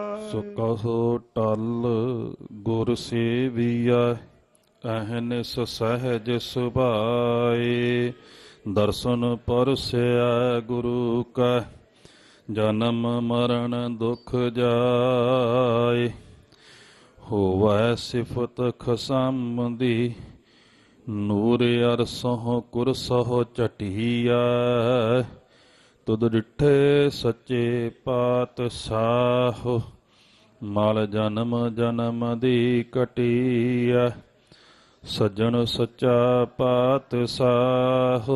ਸੋ ਕਹੋ ਟਲ ਗੁਰ ਸੇਵੀਆ ਅਹਨਿਸ ਸਹਿਜ ਸੁਭਾਏ। ਦਰਸ਼ਨ ਪਰਸਿਆ ਗੁਰੂ ਕਾ, ਜਨਮ ਮਰਨ ਦੁਖ ਜਾਏ। ਹੋਵੈ ਸਿਫਤ ਖਸਮ ਦੀ ਨੂਰ ਅਰਸੋਂ ਕੁਰਸੋਂ ਚਟੀਆ ਤੁਧ ਡਿਠੇ ਸੱਚੇ ਪਾਤਸ਼ਾਹ, ਮਲ ਜਨਮ ਜਨਮ ਦੀ ਕਟੀਆ ਸੱਜਣ ਸੱਚਾ ਪਾਤਸ਼ਾਹ,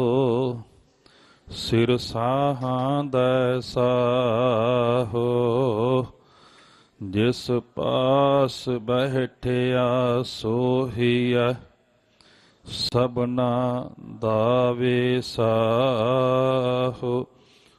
ਸਿਰ ਸਾਹਾਂ ਦਾ ਸਾਹੋ, ਜਿਸ ਪਾਸ ਬਹਿਠਿਆ ਸੋਹੀਆ ਸਭਨਾ ਦਾਵੇ ਸਾਹੋ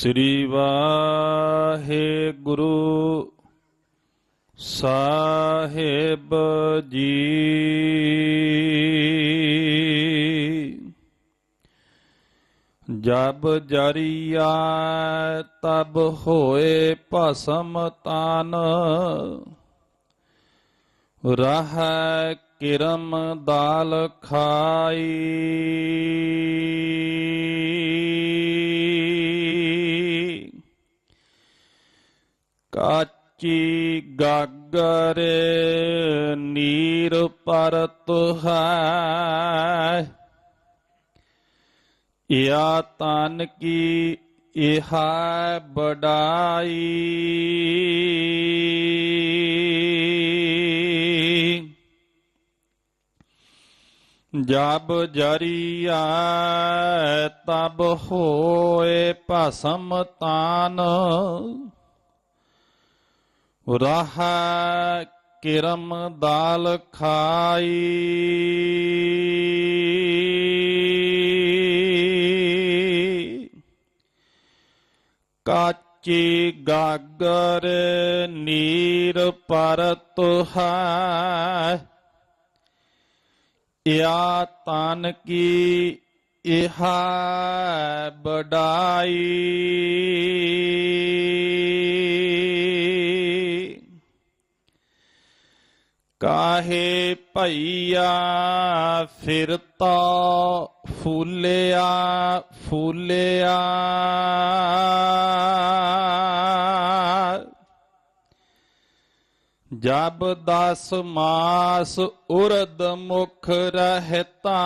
ਸ੍ਰੀ ਵਾਹਿਗੁਰੂ ਸਾਹਿਬ ਜੀ। ਜਬ ਜਰੀਆ ਤਬ ਹੋਏ ਭਸਮ ਤਨ ਰਹ ਕਿਰਮ ਦਾਲ ਖਾਈ। ਕਾਚੀ ਗਾਗਰ ਨੀਰ ਪਰਤ ਹੈ। ਯਾ ਤਨ ਕੀ ਇਹ ਬੜਾਈ। ਜਬ ਜਰੀਆ ਤਬ ਹੋਏ ਭਸਮ ਤਾਨ। ਰਾਹ ਕਿਰਮ ਦਾਲ ਖਾਈ। ਕਾਚੀ ਗਾਗਰ ਨੀਰ ਪਰਤ ਹੈ। ਯਾ ਤਨ ਕੀ ਇਹ ਬੜਾਈ ਕਾਹੇ ਭਈਆ ਫਿਰਤਾ ਫੂਲਿਆ ਫੂਲਿਆ ਜਬ ਦਸ ਮਾਸ ਉਰਦ ਮੁਖ ਰਹਤਾ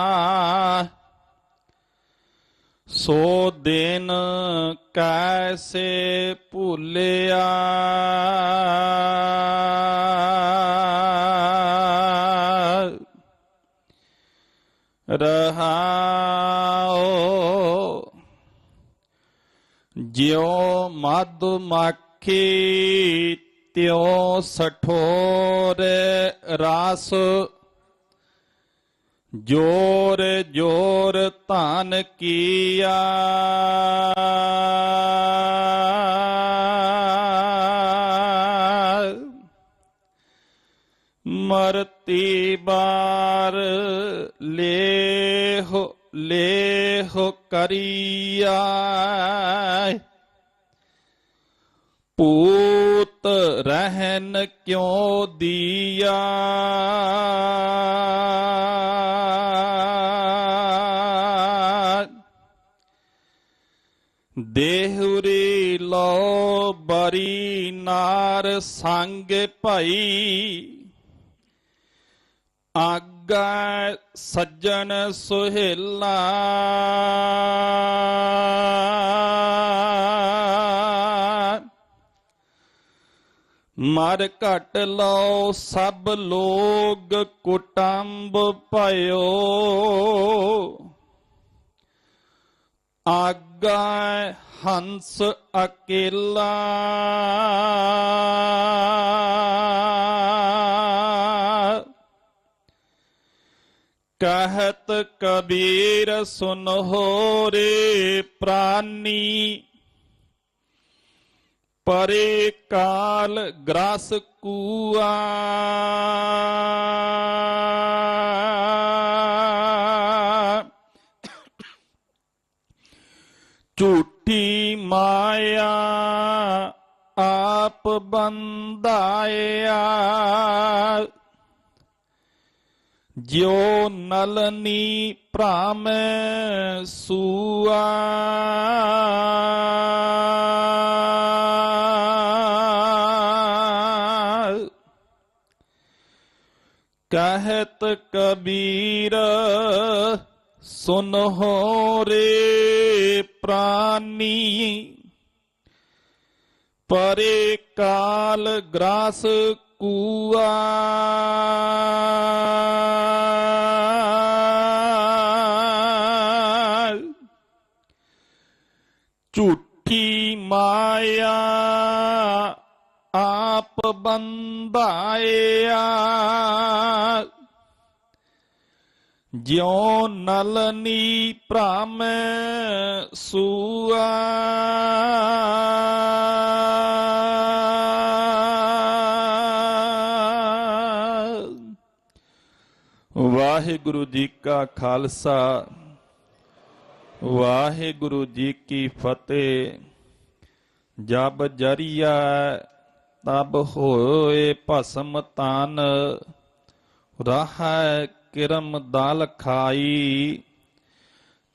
ਸੋ ਦਿਨ ਕੈਸੇ ਭੁੱਲਿਆ ਰਹਾਓ। ਜਿਉ ਮਦ ਮੱਖੀ ਤਿਉ ਸਠੋਰ ਰਾਸ। ਜੋਰ ਜੋਰ ਧਨ ਕੀਆ। ਮਰਤੀ ਬਾਰ ਲੇ ਲੇਹ ਕਰੀਆ ਪੂਤ ਰਹਿਨ ਕਿਉ ਦੀਆ ਦੇਹੁਰੀ ਲੋ ਬਰੀ ਨਾਰ ਸੰਗ ਭਈ। ਆਗਾ ਸੱਜਣ ਸੁਹੇਲਾ। ਮਰ ਘਟ ਲਓ ਸਭ ਲੋਗ ਕੁਟੰਬ ਭਇਓ। ਆਗਾ ਹੰਸ ਅਕੇਲਾ। ਕਹਿਤ ਕਬੀਰ ਸੁਨਹੁ ਰੇ ਪ੍ਰਾਨੀ। ਪਰੇ ਕਾਲ ਗ੍ਰਸ ਕੂਆ। ਝੂਠੀ ਮਾਇਆ ਆਪ ਬੰਦਾਇਆ ਜਿਉ ਨਲਨੀ ਭ੍ਰਮ ਸੂਆ। ਕਹਿਤ ਕਬੀਰ ਸੁਨਹੁ ਰੇ ਪ੍ਰਾਨੀ। ਪਰੇ ਕਾਲ ਗ੍ਰਾਸ ਕੂਆ। ਝੂਠੀ ਮਾਇਆ ਆਪ ਬੰਧਾਇਆ ਜਿਉ ਨਲਨੀ ਭ੍ਰਮ ਸੂਆ। ਵਾਹਿਗੁਰੂ ਜੀ ਕਾ ਖਾਲਸਾ। ਵਾਹਿਗੁਰੂ ਜੀ ਕੀ ਫਤਿਹ। ਜਬ ਜਰੀਆ ਤਬ ਹੋਏ ਭਸਮ ਤਨ, ਰਹਿ ਕਿਰਮ ਦਲ ਖਾਈ।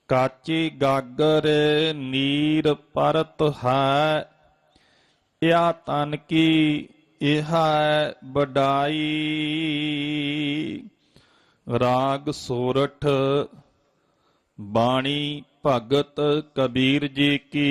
ਕਾਚੀ ਗਾਗਰ ਨੀਰ ਪਰਤ ਹੈ, ਇਆ ਤਨ ਕੀ ਇਹ ਬਡਾਈ ਰਾਗ ਸੋਰਠ ਬਾਣੀ ਭਗਤ ਕਬੀਰ ਜੀ ਕੀ।